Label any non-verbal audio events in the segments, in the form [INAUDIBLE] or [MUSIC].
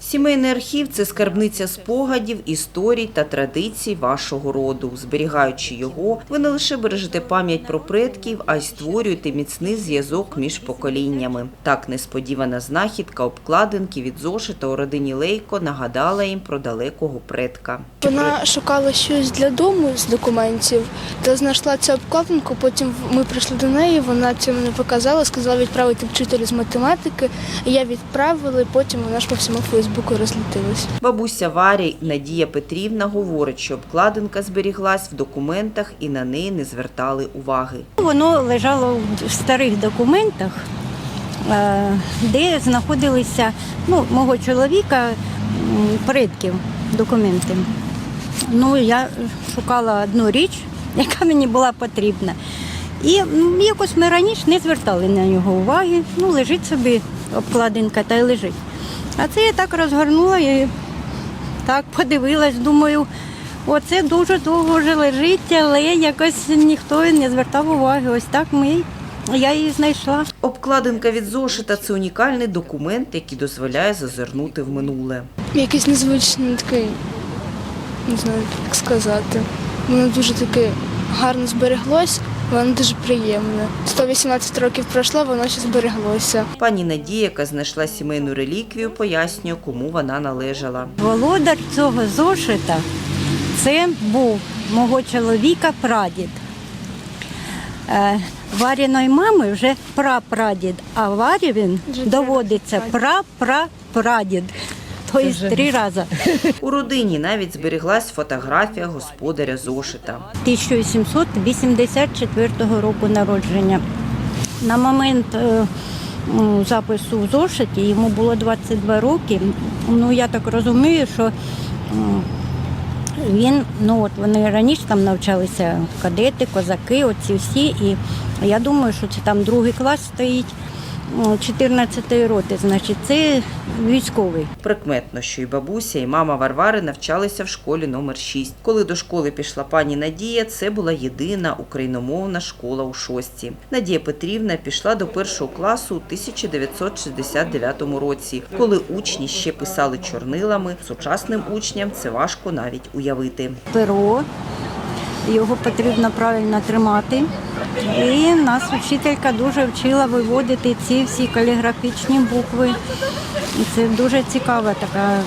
Сімейний архів – це скарбниця спогадів, історій та традицій вашого роду. Зберігаючи його, ви не лише бережете пам'ять про предків, а й створюєте міцний зв'язок між поколіннями. Так несподівана знахідка обкладинки від зошита у родині Лейко нагадала їм про далекого предка. Вона шукала щось для дому з документів та знайшла цю обкладинку. Потім ми прийшли до неї. Вона це мені показала, сказала відправити вчителю з математики. Я відправила, потім вона ж по всьому Фейсбуку розлетілась. Бабуся Варі Надія Петрівна говорить, що обкладинка зберіглась в документах і на неї не звертали уваги. Воно лежало в старих документах, е, де знаходилися ну, мого чоловіка предків документи. Ну, я шукала одну річ, [LAUGHS] яка мені була потрібна. І м, якось ми раніше не звертали на нього уваги. Ну, лежить собі обкладинка та й лежить. А це я так розгорнула і так подивилась, думаю, оце дуже довго вже лежить, але якось ніхто не звертав уваги. Ось так ми, я її знайшла. Обкладинка від зошита – це унікальний документ, який дозволяє зазирнути в минуле. Якийсь незвичний такий, не знаю, як сказати. Воно дуже таке гарно збереглось, воно дуже приємне. 118 років пройшло, воно ще збереглося. Пані Надія, яка знайшла сімейну реліквію, пояснює, кому вона належала. Володар цього зошита це був мого чоловіка прадід. Е, Варіної мами вже прапрадід, а Варі він доводиться прапрапрадід. Тобто три рази. У родині навіть зберіглась фотографія господаря зошита. 1884 року народження. На момент е, запису в зошиті йому було 22 роки. Ну я так розумію, що він, ну от вони раніше там навчалися кадети, козаки, оці всі. І я думаю, що це там другий клас стоїть. 14 роти, значить, це військовий. Прикметно, що і бабуся, і мама Варвари навчалися в школі номер 6. Коли до школи пішла пані Надія, це була єдина україномовна школа у шості. Надія Петрівна пішла до першого класу у 1969 році, коли учні ще писали чорнилами. Сучасним учням це важко навіть уявити. перо, його потрібно правильно тримати. І нас вчителька дуже вчила виводити ці всі каліграфічні букви. І це дуже цікава така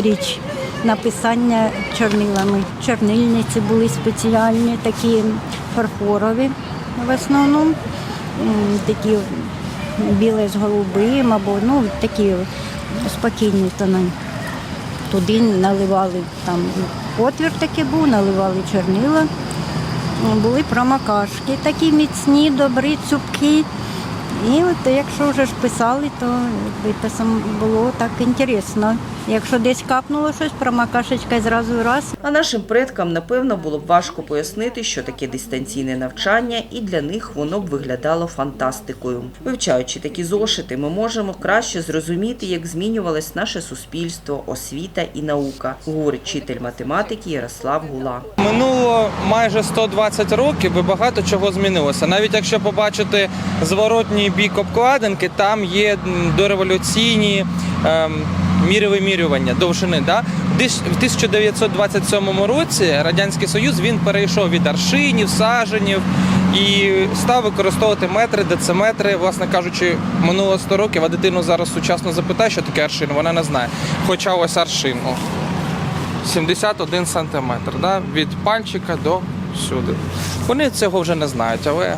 річ. Написання чорнилами. Чорнильниці були спеціальні, такі фарфорові в основному, такі біле з голубим або ну, такі спокійні тони туди наливали там отвір такий був, наливали чорнила. Були промокашки такі міцні, добрі, цупкі. І от якщо вже ж писали, то якби це сам було так інтересно. Якщо десь капнуло щось, промокашечка і зразу раз. А нашим предкам, напевно, було б важко пояснити, що таке дистанційне навчання, і для них воно б виглядало фантастикою. Вивчаючи такі зошити, ми можемо краще зрозуміти, як змінювалось наше суспільство, освіта і наука, говорить вчитель математики Ярослав Гула. Минуло майже 120 років і багато чого змінилося. Навіть якщо побачити зворотній бік обкладинки, там є дореволюційні ем, міри вимірювання довжини. Да? В 1927 році Радянський Союз він перейшов від аршинів, саженів і став використовувати метри, дециметри. Власне кажучи, минуло 100 років, а дитину зараз сучасно запитає, що таке аршин, вона не знає. Хоча ось аршин. о, 71 сантиметр, да? від пальчика до сюди. Вони цього вже не знають, але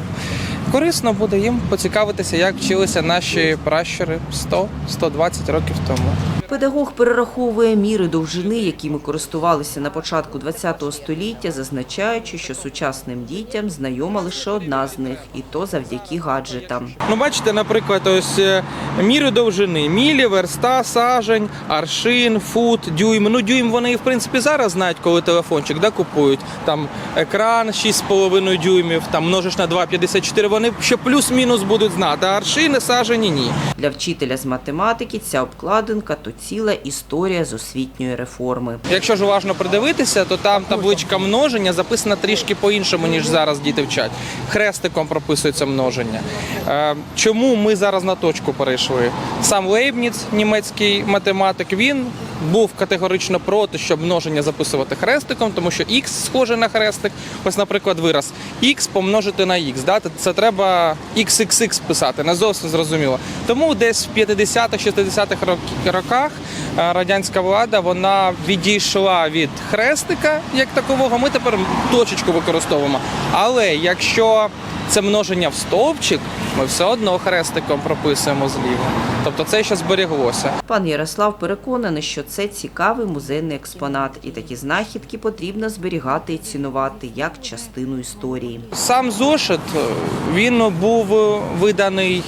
корисно буде їм поцікавитися, як вчилися наші пращури 100-120 років тому. Педагог перераховує міри довжини, якими користувалися на початку ХХ століття, зазначаючи, що сучасним дітям знайома лише одна з них, і то завдяки гаджетам. Ну, бачите, наприклад, ось е, міри довжини: мілі, верста, сажень, аршин, фут, дюйм. Ну, дюйм вони і в принципі зараз знають, коли телефончик да, купують. Там екран 6,5 дюймів, там множиш на 2,54, вони ще плюс-мінус будуть знати. А аршини, сажені ні. Для вчителя з математики ця обкладинка то ціла історія з освітньої реформи. Якщо ж уважно придивитися, то там табличка множення записана трішки по-іншому, ніж зараз діти вчать. Хрестиком прописується множення. Е, Чому ми зараз на точку перейшли? Сам Лейбніц, німецький математик, він був категорично проти, щоб множення записувати хрестиком, тому що X схоже на хрестик. Ось, наприклад, вираз X помножити на X. Да? Це треба xxx писати, не зовсім зрозуміло. Тому десь в 50-х, 60-х роках радянська влада вона відійшла від хрестика як такового. Ми тепер точечку використовуємо. Але якщо це множення в стовпчик, ми все одно хрестиком прописуємо зліва. Тобто це ще зберіглося. Пан Ярослав переконаний, що це цікавий музейний експонат, і такі знахідки потрібно зберігати і цінувати як частину історії. Сам зошит е, він був виданий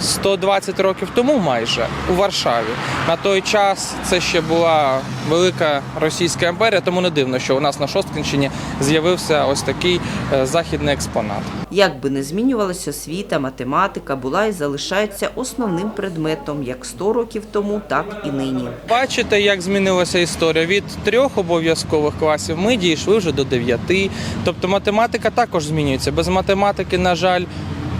120 років тому майже у Варшаві. На той час це ще була велика Російська імперія, тому не дивно, що у нас на Шосткинщині з'явився ось такий е, західний експонат. Як би не змінювалася освіта, математика була і залишається основним предметом як 100 років тому, так і нині. Бачите, як змінилася історія. Від трьох обов'язкових класів ми дійшли вже до дев'яти. Тобто математика також змінюється. Без математики, на жаль,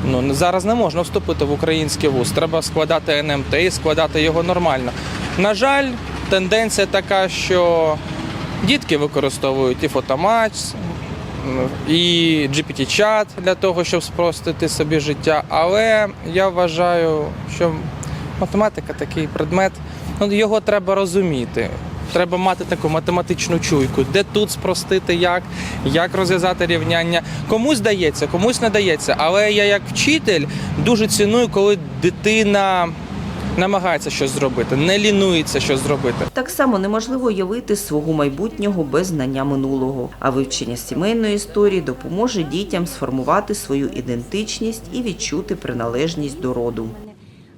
ну зараз не можна вступити в український вуз. Треба складати НМТ і складати його нормально. На жаль, тенденція така, що дітки використовують і фотомач, і GPT-чат для того, щоб спростити собі життя. Але я вважаю, що математика такий предмет, ну його треба розуміти. Треба мати таку математичну чуйку, де тут спростити, як, як розв'язати рівняння. Комусь дається, комусь не дається. Але я як вчитель дуже ціную, коли дитина намагається щось зробити, не лінується щось зробити. Так само неможливо уявити свого майбутнього без знання минулого, а вивчення сімейної історії допоможе дітям сформувати свою ідентичність і відчути приналежність до роду.